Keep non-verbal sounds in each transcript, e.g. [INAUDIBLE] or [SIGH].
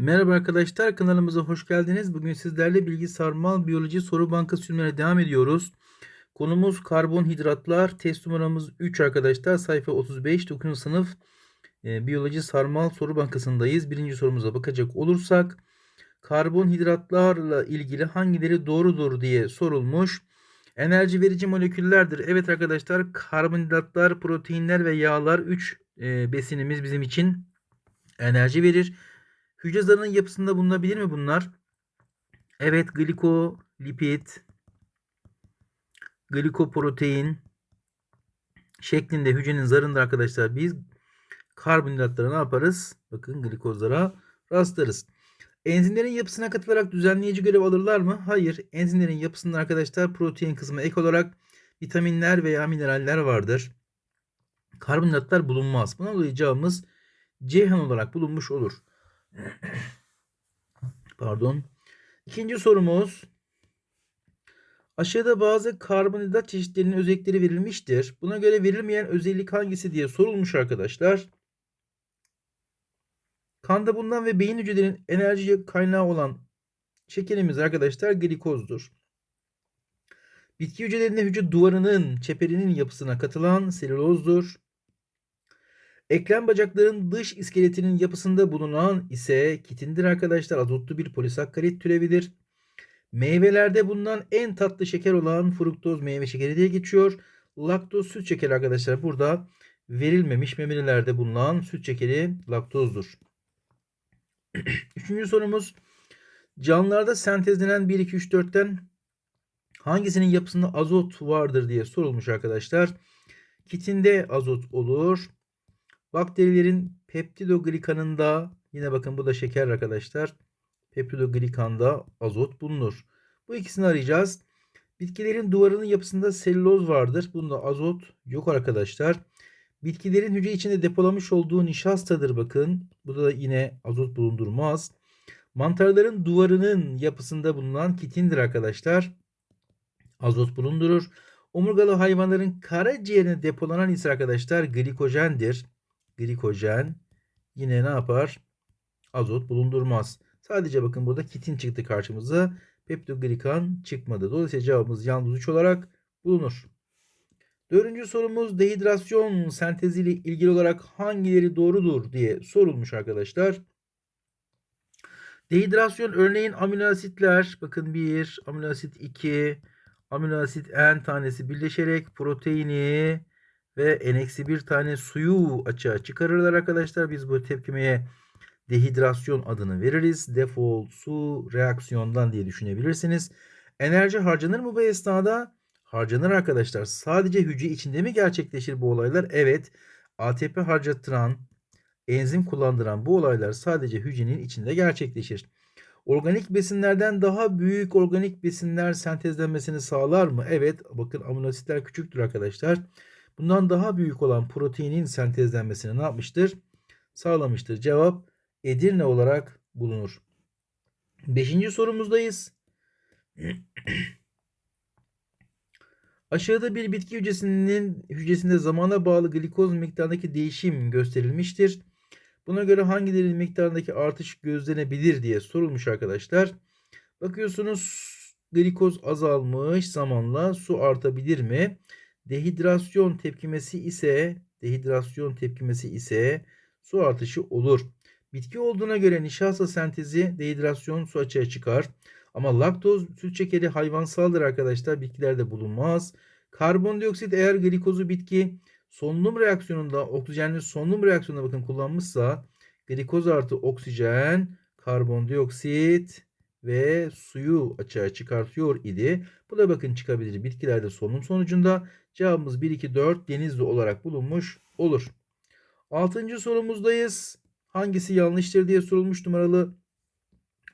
Merhaba arkadaşlar kanalımıza hoş geldiniz. Bugün sizlerle bilgi sarmal biyoloji soru bankası çözümlerine devam ediyoruz. Konumuz karbonhidratlar. Test numaramız 3 arkadaşlar. Sayfa 35 9. sınıf e, biyoloji sarmal soru bankasındayız. Birinci sorumuza bakacak olursak karbonhidratlarla ilgili hangileri doğrudur diye sorulmuş. Enerji verici moleküllerdir. Evet arkadaşlar karbonhidratlar, proteinler ve yağlar 3 e, besinimiz bizim için enerji verir. Hücre zarının yapısında bulunabilir mi bunlar? Evet glikolipid, glikoprotein şeklinde hücrenin zarında arkadaşlar biz karbonhidratlara ne yaparız? Bakın glikozlara rastlarız. Enzimlerin yapısına katılarak düzenleyici görev alırlar mı? Hayır. Enzimlerin yapısında arkadaşlar protein kısmı ek olarak vitaminler veya mineraller vardır. Karbonhidratlar bulunmaz. Buna dolayı cevabımız Ceyhan olarak bulunmuş olur. [CLEARS THROAT] Pardon. İkinci sorumuz. Aşağıda bazı karbonhidrat çeşitlerinin özellikleri verilmiştir. Buna göre verilmeyen özellik hangisi diye sorulmuş arkadaşlar. Kanda bulunan ve beyin hücrelerinin enerji kaynağı olan şekerimiz arkadaşlar glikozdur. Bitki hücrelerinde hücre duvarının, çeperinin yapısına katılan selülozdur. Eklem bacakların dış iskeletinin yapısında bulunan ise kitindir arkadaşlar. Azotlu bir polisakkarit türevidir. Meyvelerde bulunan en tatlı şeker olan fruktoz meyve şekeri diye geçiyor. Laktoz süt şekeri arkadaşlar burada verilmemiş memelilerde bulunan süt şekeri laktozdur. [CLEARS THROAT] Üçüncü sorumuz canlılarda sentezlenen 1, 2, 3, 4'ten hangisinin yapısında azot vardır diye sorulmuş arkadaşlar. Kitinde azot olur. Bakterilerin peptidoglikanında yine bakın bu da şeker arkadaşlar. Peptidoglikanda azot bulunur. Bu ikisini arayacağız. Bitkilerin duvarının yapısında selüloz vardır. Bunda azot yok arkadaşlar. Bitkilerin hücre içinde depolamış olduğu nişastadır bakın. Bu da yine azot bulundurmaz. Mantarların duvarının yapısında bulunan kitindir arkadaşlar. Azot bulundurur. Omurgalı hayvanların karaciğerine depolanan ise arkadaşlar glikojendir glikojen yine ne yapar? Azot bulundurmaz. Sadece bakın burada kitin çıktı karşımıza. Peptoglikan çıkmadı. Dolayısıyla cevabımız yalnız 3 olarak bulunur. Dördüncü sorumuz dehidrasyon senteziyle ilgili olarak hangileri doğrudur diye sorulmuş arkadaşlar. Dehidrasyon örneğin amino asitler bakın 1, amino asit 2, amino asit n tanesi birleşerek proteini ve n-1 tane suyu açığa çıkarırlar arkadaşlar. Biz bu tepkimeye dehidrasyon adını veririz. Default su reaksiyondan diye düşünebilirsiniz. Enerji harcanır mı bu esnada? Harcanır arkadaşlar. Sadece hücre içinde mi gerçekleşir bu olaylar? Evet. ATP harcattıran, enzim kullandıran bu olaylar sadece hücrenin içinde gerçekleşir. Organik besinlerden daha büyük organik besinler sentezlenmesini sağlar mı? Evet. Bakın amino küçüktür arkadaşlar. Bundan daha büyük olan proteinin sentezlenmesini ne yapmıştır? Sağlamıştır. Cevap Edirne olarak bulunur. Beşinci sorumuzdayız. Aşağıda bir bitki hücresinin hücresinde zamana bağlı glikoz miktarındaki değişim gösterilmiştir. Buna göre hangilerinin miktarındaki artış gözlenebilir diye sorulmuş arkadaşlar. Bakıyorsunuz glikoz azalmış zamanla su artabilir mi? Dehidrasyon tepkimesi ise dehidrasyon tepkimesi ise su artışı olur. Bitki olduğuna göre nişasta sentezi dehidrasyon su açığa çıkar. Ama laktoz süt şekeri hayvansaldır arkadaşlar. Bitkilerde bulunmaz. Karbondioksit eğer glikozu bitki solunum reaksiyonunda oksijenli solunum reaksiyonunda bakın kullanmışsa glikoz artı oksijen karbondioksit ve suyu açığa çıkartıyor idi. Bu da bakın çıkabilir bitkilerde solunum sonucunda. Cevabımız 1, 2, 4 denizli olarak bulunmuş olur. Altıncı sorumuzdayız. Hangisi yanlıştır diye sorulmuş numaralı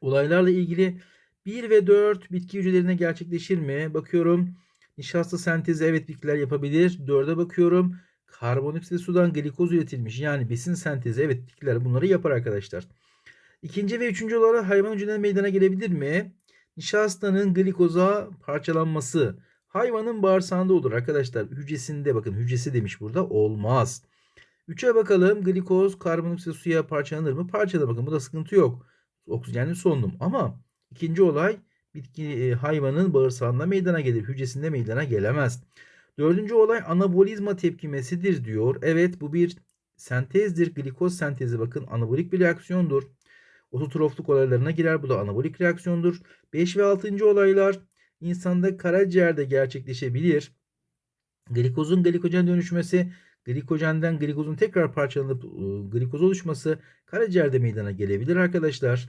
olaylarla ilgili 1 ve 4 bitki hücrelerine gerçekleşir mi? Bakıyorum. Nişasta sentezi evet bitkiler yapabilir. 4'e bakıyorum. Karbondioksit sudan glikoz üretilmiş. Yani besin sentezi evet bitkiler bunları yapar arkadaşlar. İkinci ve üçüncü olarak hayvan hücrelerine meydana gelebilir mi? Nişastanın glikoza parçalanması. Hayvanın bağırsağında olur arkadaşlar. Hücresinde bakın hücresi demiş burada. Olmaz. 3'e bakalım. Glikoz karbondioksit suya parçalanır mı? Parçalanır bakın. Bu da sıkıntı yok. Oksijenli solunum. Ama ikinci olay bitki e, hayvanın bağırsağında meydana gelir. Hücresinde meydana gelemez. Dördüncü olay anabolizma tepkimesidir diyor. Evet bu bir sentezdir. Glikoz sentezi bakın anabolik bir reaksiyondur. Ototrofluk olaylarına girer. Bu da anabolik reaksiyondur. 5 ve 6. olaylar insanda karaciğerde gerçekleşebilir. Glikozun glikojen dönüşmesi, glikojenden glikozun tekrar parçalanıp ıı, glikoz oluşması karaciğerde meydana gelebilir arkadaşlar.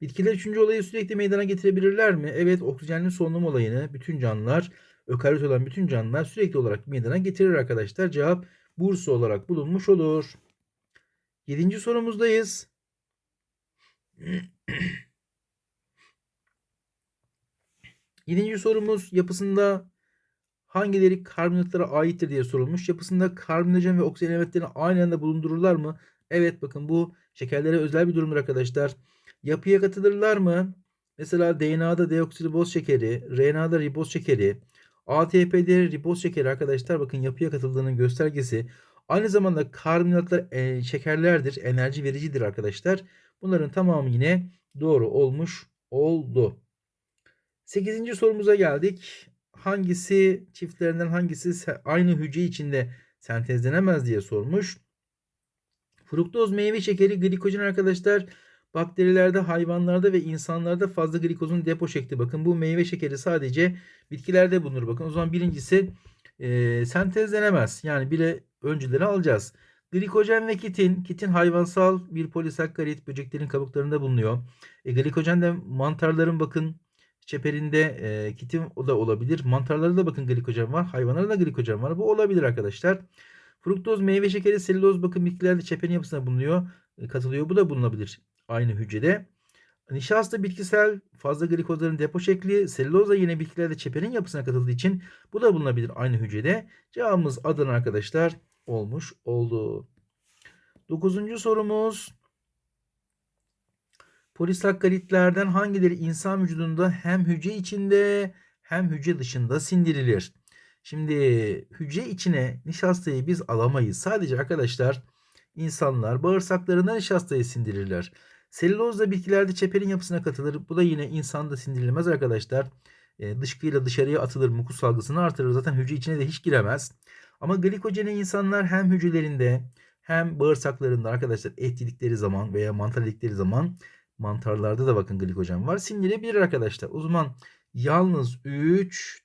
Bitkiler üçüncü olayı sürekli meydana getirebilirler mi? Evet oksijenli solunum olayını bütün canlılar, ökaryot olan bütün canlılar sürekli olarak meydana getirir arkadaşlar. Cevap Bursa olarak bulunmuş olur. Yedinci sorumuzdayız. [CLEARS THROAT] Yedinci sorumuz yapısında hangileri karbonatlara aittir diye sorulmuş. Yapısında karbonhidrojen ve oksijen elementlerini aynı anda bulundururlar mı? Evet bakın bu şekerlere özel bir durumdur arkadaşlar. Yapıya katılırlar mı? Mesela DNA'da deoksiriboz şekeri, RNA'da riboz şekeri, ATP'de riboz şekeri arkadaşlar bakın yapıya katıldığının göstergesi. Aynı zamanda karbonatlar e, şekerlerdir, enerji vericidir arkadaşlar. Bunların tamamı yine doğru olmuş oldu. 8. sorumuza geldik. Hangisi çiftlerinden hangisi aynı hücre içinde sentezlenemez diye sormuş. Fruktoz meyve şekeri glikojen arkadaşlar bakterilerde, hayvanlarda ve insanlarda fazla glikozun depo şekli. Bakın bu meyve şekeri sadece bitkilerde bulunur. Bakın o zaman birincisi e, sentezlenemez. Yani bile öncüleri alacağız. Glikojen ve kitin. Kitin hayvansal bir polisakkarit böceklerin kabuklarında bulunuyor. E, glikojen de mantarların bakın çeperinde e, kitin o da olabilir. Mantarlarda da bakın glikojen var. Hayvanlarda da glikojen var. Bu olabilir arkadaşlar. Fruktoz meyve şekeri, selüloz bakın bitkilerde çeperin yapısına bulunuyor. E, katılıyor. Bu da bulunabilir aynı hücrede. Nişasta bitkisel fazla glikozların depo şekli. Selüloz da yine bitkilerde çeperin yapısına katıldığı için bu da bulunabilir aynı hücrede. Cevabımız Adana arkadaşlar olmuş oldu. Dokuzuncu sorumuz. Polisakkaritlerden hangileri insan vücudunda hem hücre içinde hem hücre dışında sindirilir? Şimdi hücre içine nişastayı biz alamayız. Sadece arkadaşlar insanlar bağırsaklarına nişastayı sindirirler. Selüloz da bitkilerde çeperin yapısına katılır. Bu da yine insanda sindirilmez arkadaşlar. E, dışkıyla dışarıya atılır. Mukus salgısını artırır. Zaten hücre içine de hiç giremez. Ama glikojeni insanlar hem hücrelerinde hem bağırsaklarında arkadaşlar et yedikleri zaman veya mantar yedikleri zaman mantarlarda da bakın glikojen var. Sindirebilir arkadaşlar. O zaman yalnız 3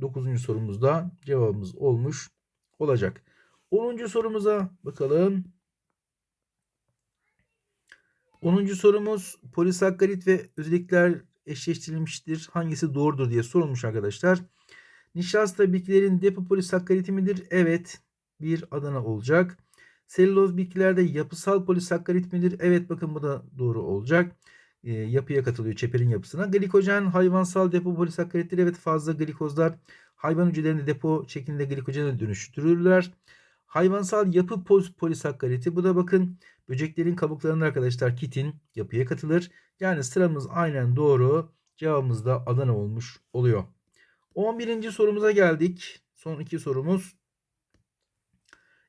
9. sorumuzda cevabımız olmuş olacak. 10. sorumuza bakalım. 10. sorumuz polisakkarit ve özellikler eşleştirilmiştir. Hangisi doğrudur diye sorulmuş arkadaşlar. Nişasta bitkilerin depo polisakkariti midir? Evet. Bir Adana olacak. Selüloz bitkilerde yapısal polisakkarit midir? Evet bakın bu da doğru olacak. E, yapıya katılıyor çeperin yapısına. Glikojen hayvansal depo polisakkarittir. Evet fazla glikozlar hayvan hücrelerinde depo şeklinde glikojene dönüştürürler. Hayvansal yapı polisakkariti. Bu da bakın böceklerin kabuklarında arkadaşlar kitin yapıya katılır. Yani sıramız aynen doğru. Cevabımız da Adana olmuş oluyor. 11. sorumuza geldik. Son iki sorumuz.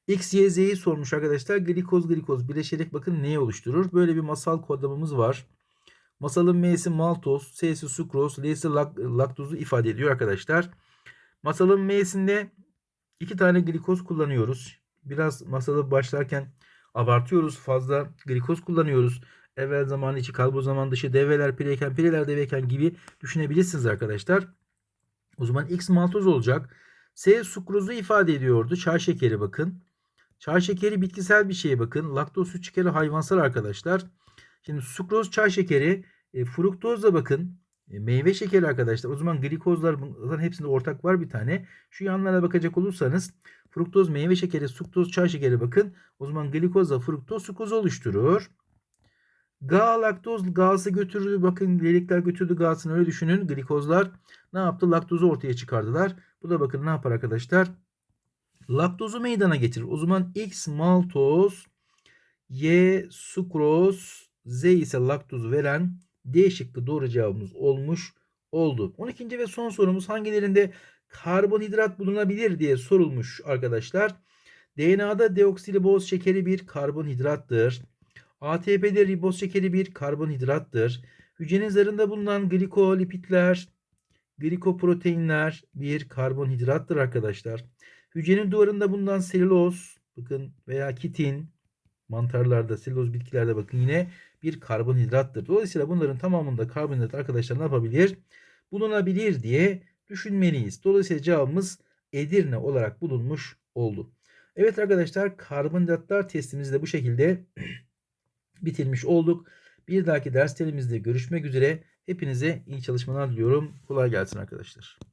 X, Y, Z'yi sormuş arkadaşlar. Glikoz, glikoz bileşerek bakın neyi oluşturur? Böyle bir masal kodlamamız var. Masalın M'si maltoz, S'si sukroz, L'si lak laktozu ifade ediyor arkadaşlar. Masalın M'sinde iki tane glikoz kullanıyoruz. Biraz masalı başlarken abartıyoruz. Fazla glikoz kullanıyoruz. Evvel zaman içi kalbo zaman dışı develer pireyken pireler deveyken gibi düşünebilirsiniz arkadaşlar. O zaman X maltoz olacak. S sukrozu ifade ediyordu. Çay şekeri bakın. Çay şekeri bitkisel bir şeye bakın. Laktoz süt şekeri hayvansal arkadaşlar. Şimdi sukroz çay şekeri. E, fruktoz da bakın. E, meyve şekeri arkadaşlar. O zaman glikozlar bunların hepsinde ortak var bir tane. Şu yanlara bakacak olursanız fruktoz meyve şekeri, sukroz çay şekeri bakın. O zaman glikozla fruktoz sukroz oluşturur. Ga laktoz gazı götürdü. Bakın lelikler götürdü gazını öyle düşünün. Glikozlar ne yaptı? Laktozu ortaya çıkardılar. Bu da bakın ne yapar arkadaşlar? Laktozu meydana getirir. O zaman X maltoz, Y sukroz, Z ise laktozu veren D şıkkı doğru cevabımız olmuş oldu. 12. ve son sorumuz hangilerinde karbonhidrat bulunabilir diye sorulmuş arkadaşlar. DNA'da deoksiriboz şekeri bir karbonhidrattır. ATP'de riboz şekeri bir karbonhidrattır. Hücrenin zarında bulunan glikolipitler, glikoproteinler bir karbonhidrattır arkadaşlar. Hücrenin duvarında bulunan selüloz, bakın veya kitin, mantarlarda, selüloz bitkilerde bakın yine bir karbonhidrattır. Dolayısıyla bunların tamamında karbonhidrat arkadaşlar ne yapabilir? Bulunabilir diye düşünmeliyiz. Dolayısıyla cevabımız Edirne olarak bulunmuş oldu. Evet arkadaşlar karbonhidratlar testimizi de bu şekilde [CLEARS THROAT] bitirmiş olduk. Bir dahaki derslerimizde görüşmek üzere. Hepinize iyi çalışmalar diliyorum. Kolay gelsin arkadaşlar.